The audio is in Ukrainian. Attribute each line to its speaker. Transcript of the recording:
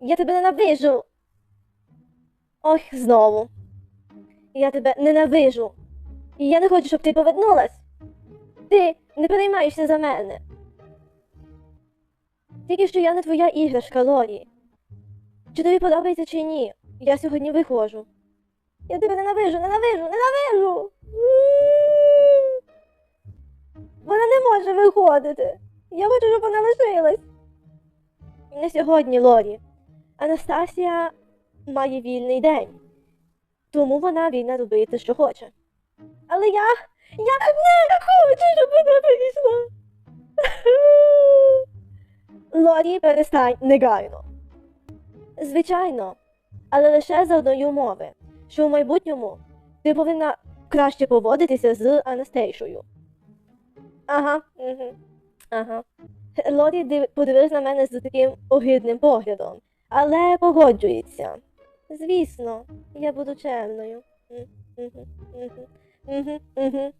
Speaker 1: Я тебе ненавижу. Ох, знову. Я тебе ненавижу. І я не хочу, щоб ти повернулась. Ти не переймаєшся за мене. Тільки що я не твоя іграшка, Лорі. Чи тобі подобається чи ні? Я сьогодні виходжу. Я тебе ненавижу, ненавижу, ненавижу. Вона не може виходити. Я хочу, щоб вона лишилась. Не сьогодні, Лорі. Анастасія має вільний день. Тому вона вільна робити, що хоче. Але я. Я не хочу, щоб вона прийшла. Лорі, перестань негайно. Звичайно, але лише за одної умови, що в майбутньому ти повинна краще поводитися з Анастейшою. Ага, угу, ага. Лорі подивилась на мене з таким огидним поглядом, але погоджується. Звісно, я буду чемною. Угу, угу, угу, угу.